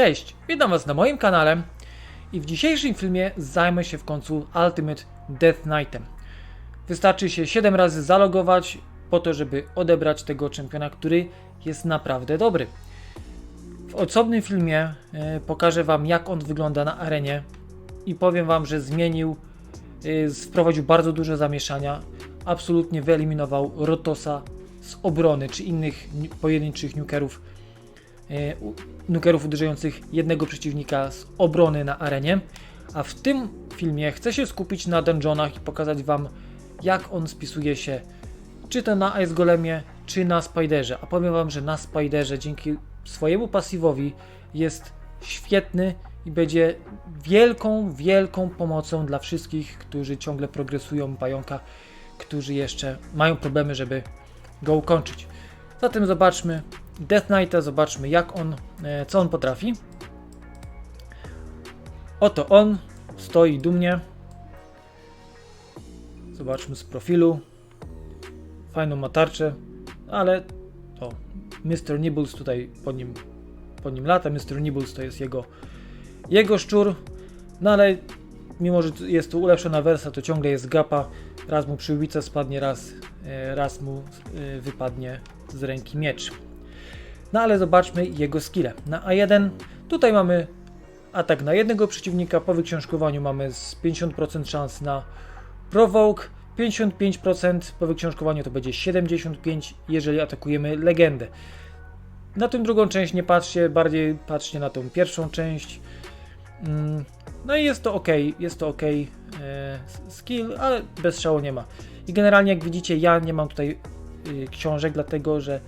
Cześć, witam Was na moim kanale i w dzisiejszym filmie zajmę się w końcu Ultimate Death Knightem. Wystarczy się 7 razy zalogować po to, żeby odebrać tego czempiona, który jest naprawdę dobry. W osobnym filmie e, pokażę Wam jak on wygląda na arenie i powiem Wam, że zmienił, e, wprowadził bardzo dużo zamieszania, absolutnie wyeliminował Rotosa z obrony czy innych pojedynczych nukerów e, nukerów uderzających jednego przeciwnika z obrony na arenie. A w tym filmie chcę się skupić na dungeonach i pokazać Wam, jak on spisuje się, czy to na Ice Golemie, czy na Spiderze. A powiem Wam, że na Spiderze dzięki swojemu pasywowi jest świetny i będzie wielką, wielką pomocą dla wszystkich, którzy ciągle progresują pająka, którzy jeszcze mają problemy, żeby go ukończyć. Zatem zobaczmy Death Knighta, zobaczmy jak on, e, co on potrafi. Oto on stoi dumnie. Zobaczmy z profilu. Fajną ma tarczę, ale o, Mr. Nibbles tutaj pod nim, pod nim lata. Mr. Nibbles to jest jego, jego szczur, no ale mimo, że jest to ulepszona wersja, to ciągle jest gapa. Raz mu przyłbica spadnie, raz, e, raz mu e, wypadnie z ręki miecz. No ale zobaczmy jego skille. Na A1 tutaj mamy atak na jednego przeciwnika, po wyksiążkowaniu mamy z 50% szans na provoke, 55% po wyksiążkowaniu to będzie 75, jeżeli atakujemy legendę. Na tę drugą część nie patrzcie, bardziej patrzcie na tą pierwszą część. Mm, No i jest to ok, jest to ok e, skill, ale bez szału nie ma. I generalnie jak widzicie ja nie mam tutaj y, książek, dlatego że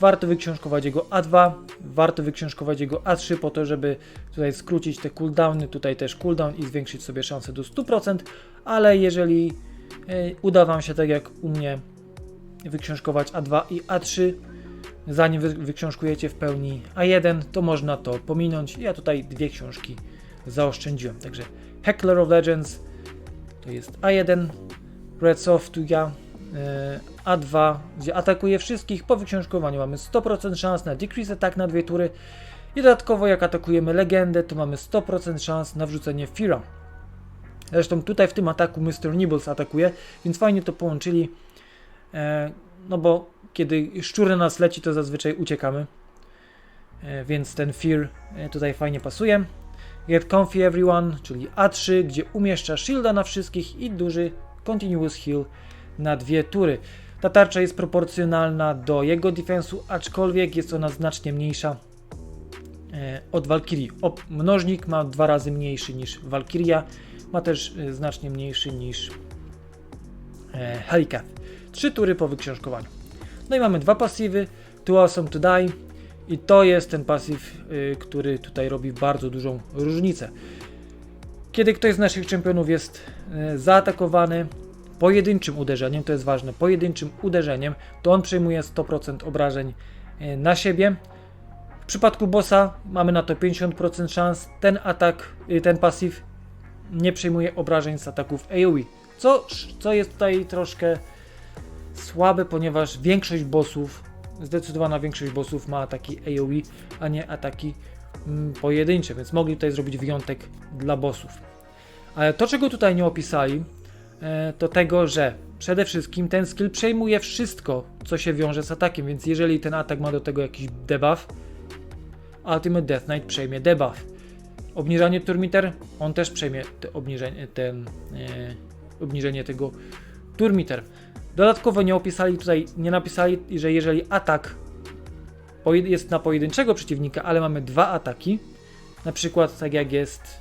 warto wyksiążkować jego A2, warto wyksiążkować jego A3 po to, żeby tutaj skrócić te cooldowny, tutaj też cooldown i zwiększyć sobie szanse do 100%, ale jeżeli e, uda Wam się tak jak u mnie wyksiążkować A2 i A3, zanim wy, wyksiążkujecie w pełni A1, to można to pominąć. Ja tutaj dwie książki zaoszczędziłem. Także Heckler of Legends to jest A1, Red Softuja A2, gdzie atakuje wszystkich. Po wyksiążkowaniu mamy 100% szans na decrease attack na dwie tury. I dodatkowo jak atakujemy legendę, to mamy 100% szans na wrzucenie Fira. Zresztą tutaj w tym ataku Mr. Nibbles atakuje, więc fajnie to połączyli. E, no bo kiedy szczur na nas leci, to zazwyczaj uciekamy. E, więc ten Fear e, tutaj fajnie pasuje. Get Comfy Everyone, czyli A3, gdzie umieszcza shielda na wszystkich i duży Continuous Heal na dwie tury. Ta tarcza jest proporcjonalna do jego defensu, aczkolwiek jest ona znacznie mniejsza e, od Valkyrie. Mnożnik ma dwa razy mniejszy niż Valkyria, ma też e, znacznie mniejszy niż e, Hellcat. Trzy tury po wyksiążkowaniu. No i mamy dwa pasywy, Too Awesome to Die i to jest ten pasyw, y, który tutaj robi bardzo dużą różnicę. Kiedy ktoś z naszych czempionów jest zaatakowany pojedynczym uderzeniem, to jest ważne, pojedynczym uderzeniem, to on przejmuje 100% obrażeń y, na siebie. W przypadku bossa mamy na to 50% szans. Ten atak, y, ten pasyw nie przejmuje obrażeń z ataków AoE. Co, co jest tutaj troszkę słabe, ponieważ większość bossów, zdecydowana większość bossów ma ataki AoE, a nie ataki mm, pojedyncze, więc mogli tutaj zrobić wyjątek dla bossów. Ale to, czego tutaj nie opisali, e, to tego, że przede wszystkim ten skill przejmuje wszystko, co się wiąże z atakiem, więc jeżeli ten atak ma do tego jakiś debuff, Ultimate Death Knight przejmie debuff. Obniżanie turmiter, on też przejmie te obniżenie, ten, e, obniżenie tego turmiter. Dodatkowo nie opisali tutaj, nie napisali, że jeżeli atak jest na pojedynczego przeciwnika, ale mamy dwa ataki, na przykład tak jak jest,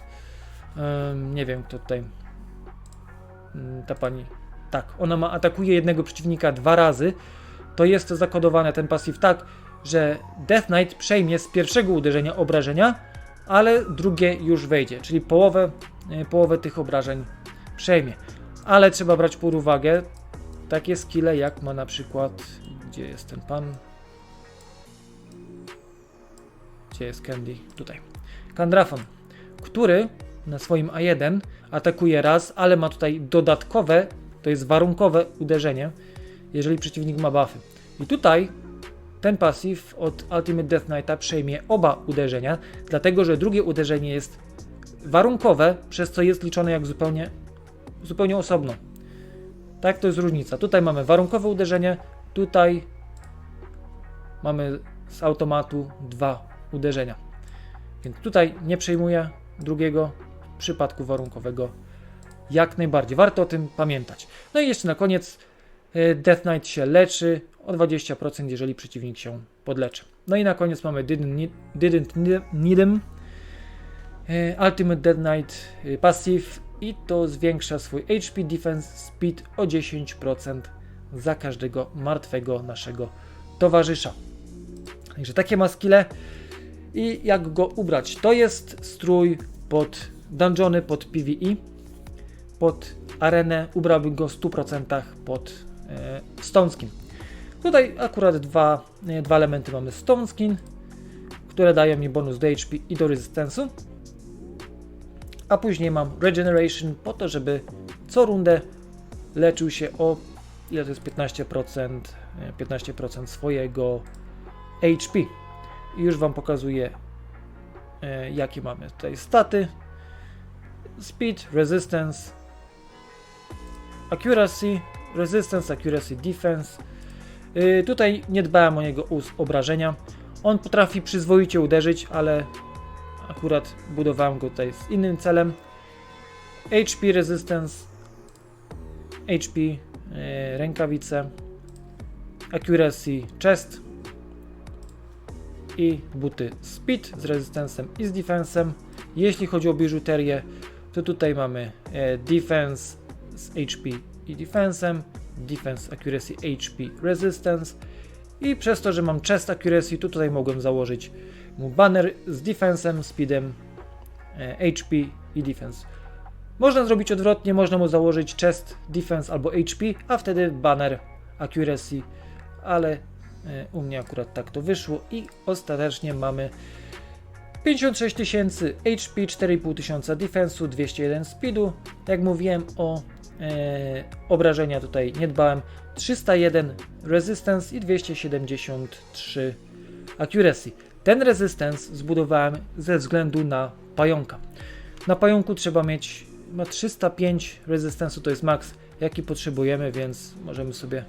nie wiem kto tutaj, ta pani, tak, ona ma, atakuje jednego przeciwnika dwa razy, to jest to zakodowane ten pasyw tak, że Death Knight przejmie z pierwszego uderzenia obrażenia, ale drugie już wejdzie, czyli połowę, e, połowę tych obrażeń przejmie. Ale trzeba brać pod uwagę takie skille jak ma na przykład, gdzie jest ten pan? Gdzie jest Candy? Tutaj. Kandrafon, który na swoim A1 atakuje raz, ale ma tutaj dodatkowe, to jest warunkowe uderzenie, jeżeli przeciwnik ma buffy. I tutaj ten pasyw od Ultimate Death Knighta przejmie oba uderzenia, dlatego że drugie uderzenie jest warunkowe, przez co jest liczone jak zupełnie, zupełnie osobno. Tak, to jest różnica. Tutaj mamy warunkowe uderzenie, tutaj mamy z automatu dwa uderzenia. Więc tutaj nie przejmuję drugiego przypadku warunkowego jak najbardziej. Warto o tym pamiętać. No i jeszcze na koniec e, Death Knight się leczy o 20%, jeżeli przeciwnik się podleczy. No i na koniec mamy Didn't didn't need him. E, Ultimate Death Knight e, Passive i to zwiększa swój HP Defense Speed o 10% za każdego martwego naszego towarzysza. Także takie ma skille i jak go ubrać? To jest strój pod dungeony, pod PvE, pod arenę. Ubrałbym go w 100% pod e, Stone Skin. Tutaj akurat dwa, e, dwa elementy mamy Stone Skin, które dają mi bonus do HP i do rezystensu. A później mam Regeneration po to, żeby co rundę leczył się o ile to jest 15%, e, 15% swojego HP. I już Wam pokazuję, e, jakie mamy tutaj staty. Speed, Resistance, Accuracy, Resistance, Accuracy, Defense. Y, tutaj nie dbałem o us- obrażenia. On potrafi przyzwoicie uderzyć, ale akurat budowałem go tutaj z innym celem. HP Resistance, HP y, rękawice, Accuracy Chest i buty Speed z Resistensem i z Defensem. Jeśli chodzi o biżuterię, to tutaj mamy e, Defense z HP i Defensem, Defense Accuracy HP Resistance i przez to, że mam Chest Accuracy, to tutaj mogłem założyć mu banner z Defensem, Speedem, e, HP i Defense. Można zrobić odwrotnie, można mu założyć Chest, Defense albo HP, a wtedy banner Accuracy, ale e, u mnie akurat tak to wyszło i ostatecznie mamy 56 tysięcy HP, 4,5 tysiąca defensu, 201 speedu. Jak mówiłem o e, obrażenia tutaj nie dbałem. 301 resistance i 273 accuracy. Ten resistance zbudowałem ze względu na pająka. Na pająku trzeba mieć ma 305 resistance'u, to jest max jaki potrzebujemy, więc możemy sobie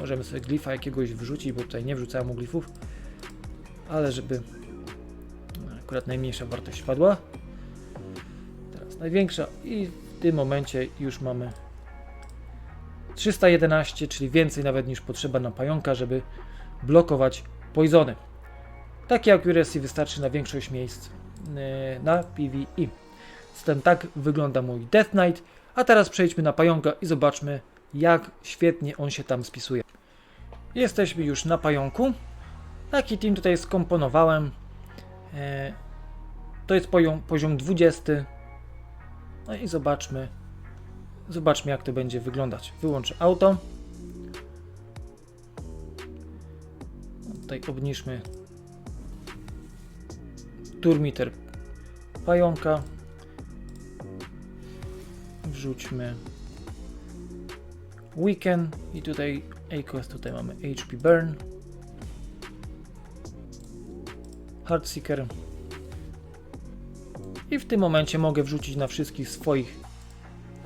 możemy sobie glifa jakiegoś wrzucić, bo tutaj nie wrzucałem mu glifów, ale żeby akurat najmniejsza wartość padła. Teraz największa i w tym momencie już mamy 311, czyli więcej nawet niż potrzeba na pająka, żeby blokować poisony. Takie accuracy wystarczy na większość miejsc yy, na PvE. Zatem tak wygląda mój Death Knight. A teraz przejdźmy na pająka i zobaczmy, jak świetnie on się tam spisuje. Jesteśmy już na pająku. Taki team tutaj skomponowałem. E, To jest poziom, poziom 20. No i zobaczmy. Zobaczmy, jak to będzie wyglądać. Wyłączę auto. Tutaj obniżmy turmiter pająka. Wrzućmy weekend i tutaj AQuest tutaj mamy HP burn Heartseeker i w tym momencie mogę wrzucić na wszystkich swoich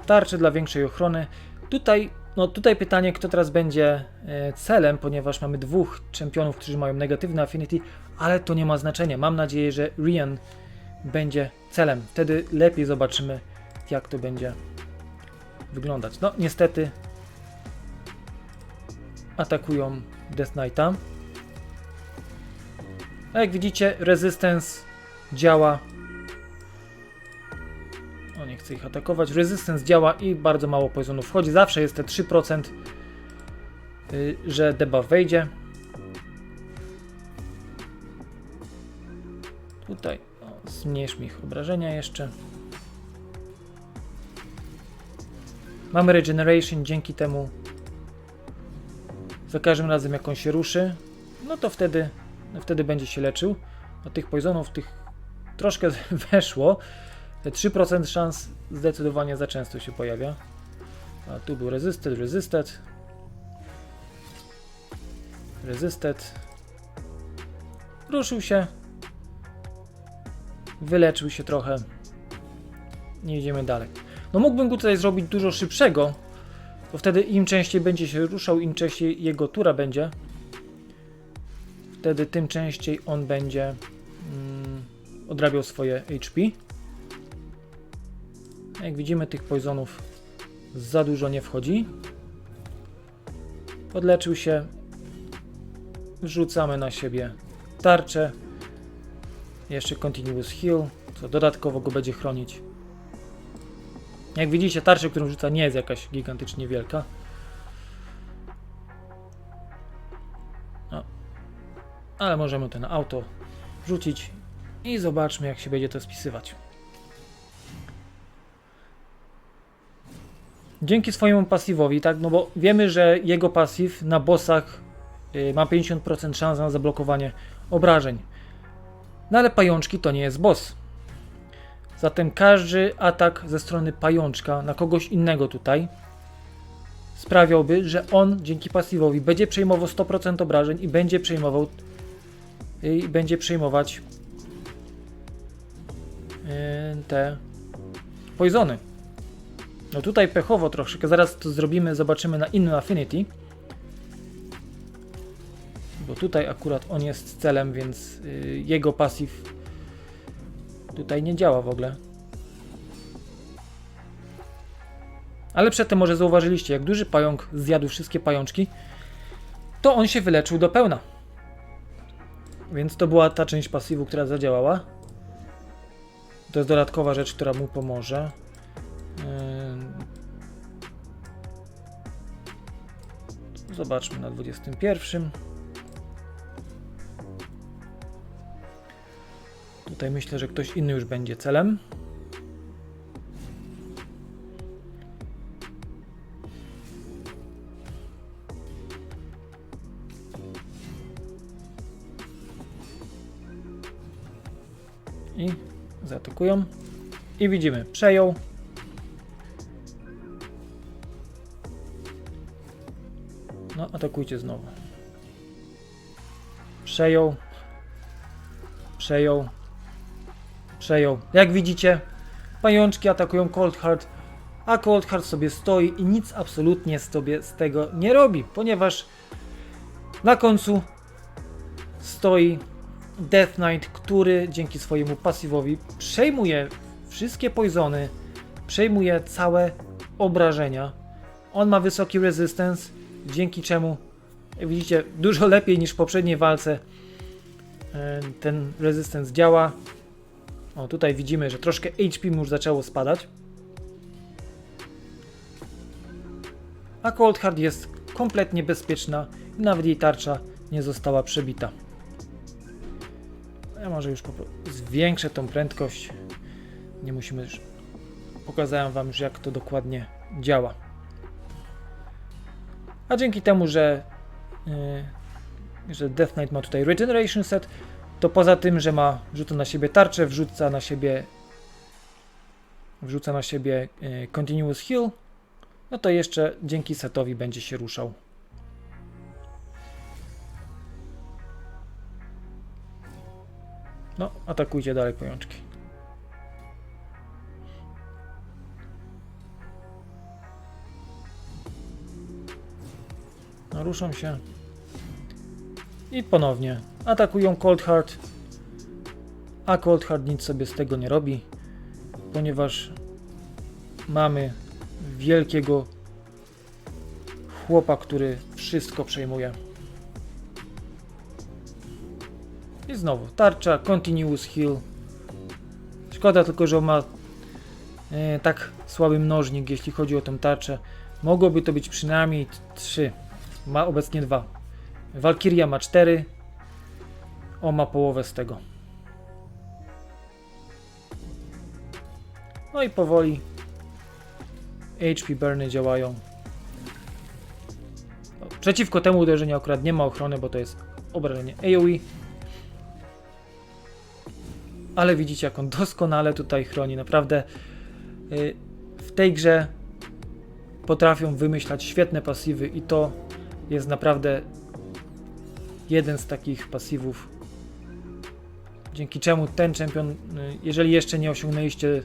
tarczy dla większej ochrony. Tutaj, no tutaj pytanie, kto teraz będzie e, celem, ponieważ mamy dwóch czempionów, którzy mają negatywne affinity, ale to nie ma znaczenia. Mam nadzieję, że Rian będzie celem. Wtedy lepiej zobaczymy, jak to będzie wyglądać. No, niestety atakują Death Knighta. A jak widzicie, Resistance działa. O, nie chcę ich atakować. Resistance działa i bardzo mało poisonów wchodzi. Zawsze jest te 3%, y, że debuff wejdzie. Tutaj o, zmniejszmy ich obrażenia jeszcze. Mamy regeneration, dzięki temu za każdym razem jak on się ruszy, no to wtedy, no wtedy będzie się leczył. Od tych poisonów tych troszkę weszło. Te 3% szans zdecydowanie za często się pojawia. A tu był resisted, resisted. Resisted. Ruszył się. Wyleczył się trochę. Nie idziemy dalej. No mógłbym go tutaj zrobić dużo szybszego, bo wtedy im częściej będzie się ruszał, im częściej jego tura będzie, wtedy tym częściej on będzie mm, odrabiał swoje HP. Jak widzimy, tych poisonów za dużo nie wchodzi. Podleczył się. Wrzucamy na siebie tarczę. Jeszcze Continuous Heal, co dodatkowo go będzie chronić. Jak widzicie, tarcza, którą rzuca, nie jest jakaś gigantycznie wielka. No. Ale możemy ten auto wrzucić i zobaczmy, jak się będzie to spisywać. Dzięki swojemu pasywowi, tak, no bo wiemy, że jego pasyw na bossach y, ma 50% szans na zablokowanie obrażeń. No ale pajączki to nie jest boss. Zatem każdy atak ze strony pajączka na kogoś innego tutaj sprawiałby, że on dzięki pasywowi będzie przejmował 100% obrażeń i będzie przejmował i będzie przejmować yy, te poisony. No tutaj pechowo troszkę, zaraz to zrobimy, zobaczymy na innym Affinity. Bo tutaj akurat on jest celem, więc yy, jego pasyw tutaj nie działa w ogóle. Ale przedtem może zauważyliście, jak duży pająk zjadł wszystkie pajączki, to on się wyleczył do pełna. Więc to była ta część pasywu, która zadziałała. To jest dodatkowa rzecz, która mu pomoże. Zobaczmy na 21. Tutaj myślę, że ktoś inny już będzie celem. I zaatakują. I widzimy, przejął. No, atakujcie znowu. Przejął. Przejął. Przejął. Jak widzicie, pajączki atakują Cold Heart, a Cold Heart sobie stoi i nic absolutnie sobie z tego nie robi, ponieważ na końcu stoi Death Knight, który dzięki swojemu pasywowi przejmuje wszystkie poisony, przejmuje całe obrażenia. On ma wysoki resistance, dzięki czemu widzicie dużo lepiej niż w poprzedniej walce e, ten resistance działa. O, tutaj widzimy, że troszkę HP mu już zaczęło spadać. A Cold Hard jest kompletnie bezpieczna i nawet jej tarcza nie została przebita. Ja może już zwiększę tą prędkość. Nie musimy już. Pokazałem Wam już, jak to dokładnie działa. A dzięki temu, że, yy, że Death Knight ma tutaj Regeneration Set, to poza tym, że ma wrzuca na siebie tarczę, wrzuca na siebie wrzuca na siebie yy, Continuous Heal, no to jeszcze dzięki setowi będzie się ruszał. No, atakujcie dalej pajączki. No, ruszą się. I ponownie atakują Cold Heart. A Cold Heart nic sobie z tego nie robi, ponieważ mamy wielkiego chłopa, który wszystko przejmuje. I znowu tarcza, continuous heal. Szkoda tylko, że on ma e, tak słaby mnożnik, jeśli chodzi o tę tarczę. Mogłoby to być przynajmniej 3. Ma obecnie 2. Valkyria ma 4. On ma połowę z tego. No i powoli HP burny działają. Przeciwko temu uderzeniu akurat nie ma ochrony, bo to jest obrażenie AoE. Ale widzicie, jak on doskonale tutaj chroni. Naprawdę yy, w tej grze potrafią wymyślać świetne pasywy i to jest naprawdę jeden z takich pasywów, dzięki czemu ten czempion, y, jeżeli jeszcze nie osiągnęliście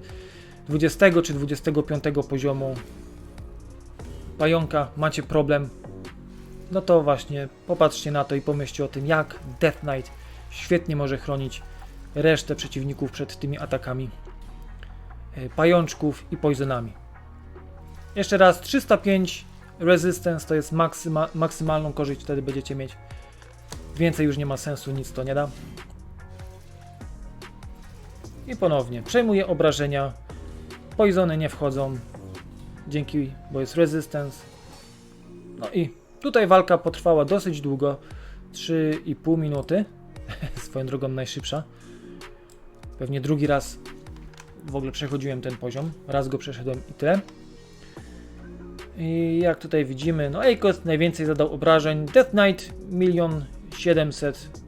20 czy 25 poziomu pająka, macie problem, no to właśnie popatrzcie na to i pomyślcie o tym, jak Death Knight świetnie może chronić resztę przeciwników przed tymi atakami y, pajączków i poisonami. Jeszcze raz 305 resistance to jest maksyma, maksymalną korzyść, wtedy będziecie mieć. Więcej już nie ma sensu, nic to nie da. I ponownie przejmuję obrażenia. Poisony nie wchodzą. Dzięki, bo jest resistance. No i tutaj walka potrwała dosyć długo. 3,5 minuty. Swoją drogą najszybsza. Pewnie drugi raz w ogóle przechodziłem ten poziom. Raz go przeszedłem i tyle. I jak tutaj widzimy, no Eikos najwięcej zadał obrażeń, Death Knight 1 700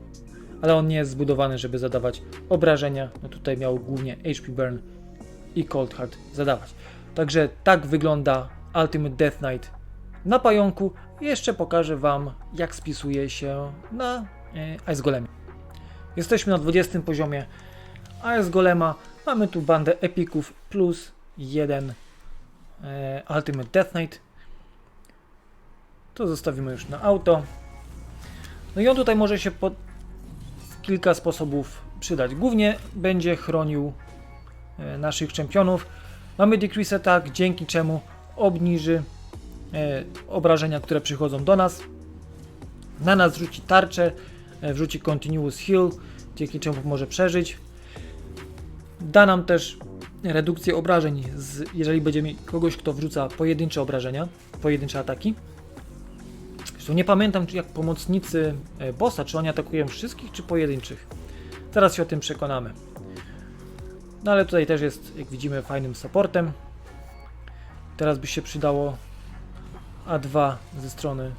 ale on nie jest zbudowany, żeby zadawać obrażenia. No tutaj miał głównie HP Burn i Cold Heart zadawać. Także tak wygląda Ultimate Death Knight na pająku. Jeszcze pokażę Wam, jak spisuje się na e, Ice Golemie. Jesteśmy na 20 poziomie Ice Golema. Mamy tu bandę epików plus jeden e, Ultimate Death Knight. To zostawimy już na auto. No i on tutaj może się po w kilka sposobów przydać. Głównie będzie chronił e, naszych czempionów. Mamy Decrease Attack, dzięki czemu obniży e, obrażenia, które przychodzą do nas. Na nas rzuci tarczę, e, wrzuci Continuous Heal, dzięki czemu może przeżyć. Da nam też redukcję obrażeń, jeżeli będziemy kogoś, kto wrzuca pojedyncze obrażenia, pojedyncze ataki. Zresztą nie pamiętam, czy jak pomocnicy e, bossa, czy oni atakują wszystkich, czy pojedynczych. Zaraz się o tym przekonamy. No ale tutaj też jest, jak widzimy, fajnym supportem. Teraz by się przydało A2 ze strony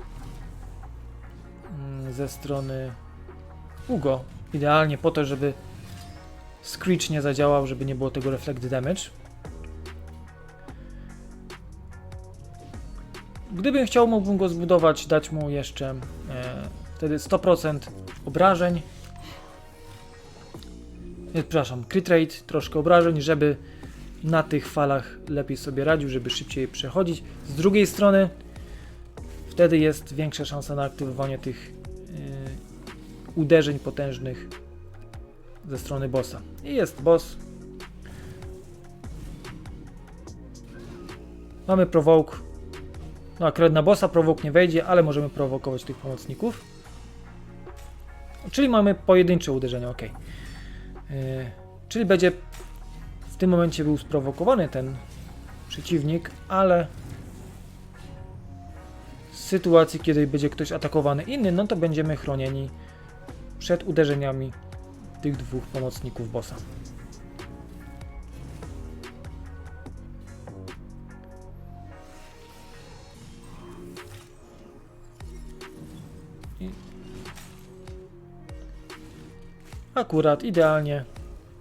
mm, ze strony Ugo. Idealnie po to, żeby Screech nie zadziałał, żeby nie było tego reflect damage. Gdybym chciał, mógłbym go zbudować, dać mu jeszcze e, wtedy 100% obrażeń. Nie, przepraszam, crit rate, troszkę obrażeń, żeby na tych falach lepiej sobie radził, żeby szybciej przechodzić. Z drugiej strony, wtedy jest większa szansa na aktywowanie tych e, uderzeń potężnych ze strony bossa. I jest boss. Mamy provoke. No akurat na bossa provoke nie wejdzie, ale możemy prowokować tych pomocników. Czyli mamy pojedyncze uderzenia, ok. Yy, czyli będzie w tym momencie był sprowokowany ten przeciwnik, ale w sytuacji, kiedy będzie ktoś atakowany inny, no to będziemy chronieni przed uderzeniami tych dwóch pomocników bossa. Akurat idealnie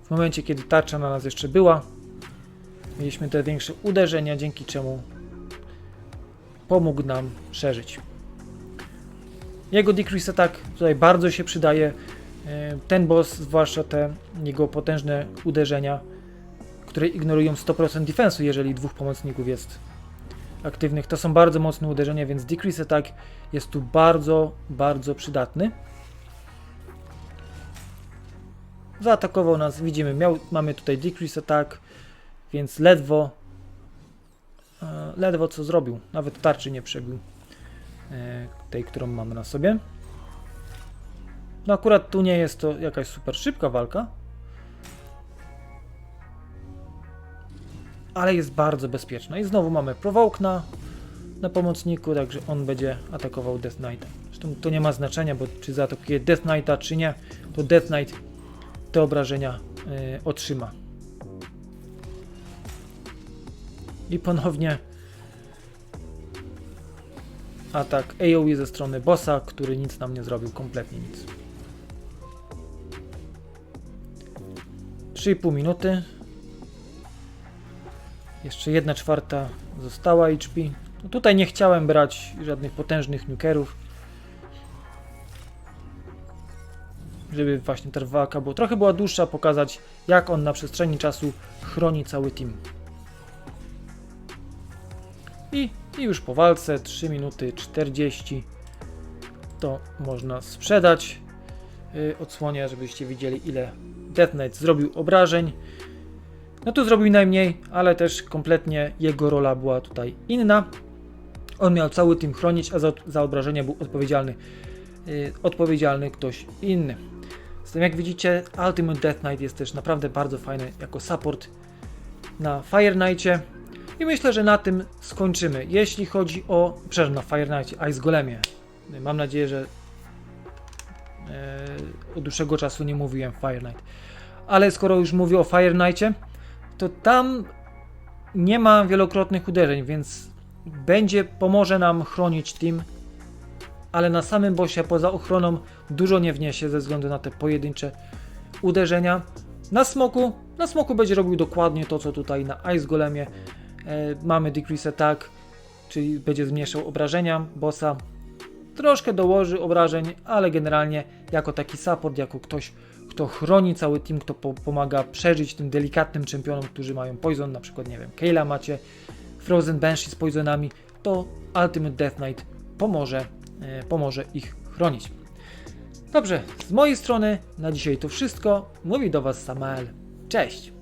w momencie, kiedy tarcza na nas jeszcze była, mieliśmy te większe uderzenia, dzięki czemu pomógł nam przeżyć. Jego decrease attack tutaj bardzo się przydaje. E, Ten boss, zwłaszcza te jego potężne uderzenia, które ignorują 100% defensu, jeżeli dwóch pomocników jest aktywnych, to są bardzo mocne uderzenia, więc decrease attack jest tu bardzo, bardzo przydatny. Zaatakował nas, widzimy, miał, mamy tutaj decrease attack, więc ledwo, e, ledwo co zrobił, nawet tarczy nie przebił e, tej, którą mamy na sobie. No akurat tu nie jest to jakaś super szybka walka. Ale jest bardzo bezpieczna. I znowu mamy Provoke na, pomocniku, także on będzie atakował Death Knighta. Zresztą to nie ma znaczenia, bo czy zaatakuje Death Knighta, czy nie, to Death Knight te obrażenia y, otrzyma. I ponownie atak AoE ze strony bossa, który nic nam nie zrobił, kompletnie nic. 3,5 minuty. Jeszcze jedna czwarta została HP. No tutaj nie chciałem brać żadnych potężnych nukerów. Żeby właśnie ta walka była trochę była dłuższa, pokazać jak on na przestrzeni czasu chroni cały team. I, I już po walce 3 minuty 40 to można sprzedać. Yy, odsłonię, żebyście widzieli ile Death Knight zrobił obrażeń. No tu zrobił najmniej, ale też kompletnie jego rola była tutaj inna. On miał cały team chronić, a za, za obrażenia był odpowiedzialny, yy, odpowiedzialny ktoś inny. Zatem jak widzicie, Ultimate Death Knight jest też naprawdę bardzo fajny jako support na Fire Knightie. I myślę, że na tym skończymy. Jeśli chodzi o. Przepraszam, na Fire Knightie, Ice Golemie. Mam nadzieję, że e, od dłuższego czasu nie mówiłem Fire Knight. Ale skoro już mówię o Fire Knightie, to tam nie ma wielokrotnych uderzeń, więc będzie, pomoże nam chronić team, ale na samym bossie poza ochroną dużo nie wniesie ze względu na te pojedyncze uderzenia. Na smoku, na smoku będzie robił dokładnie to, co tutaj na Ice Golemie. E, mamy Decrease Attack, czyli będzie zmniejszał obrażenia bossa. Troszkę dołoży obrażeń, ale generalnie jako taki support, jako ktoś, kto chroni cały team, kto po pomaga przeżyć tym delikatnym czempionom, którzy mają poison, na przykład, nie wiem, Kayla macie, Frozen Banshee z poisonami, to Ultimate Death Knight pomoże, pomoże ich chronić. Dobrze, z mojej strony na dzisiaj to wszystko. Mówi do Was Samael. Cześć!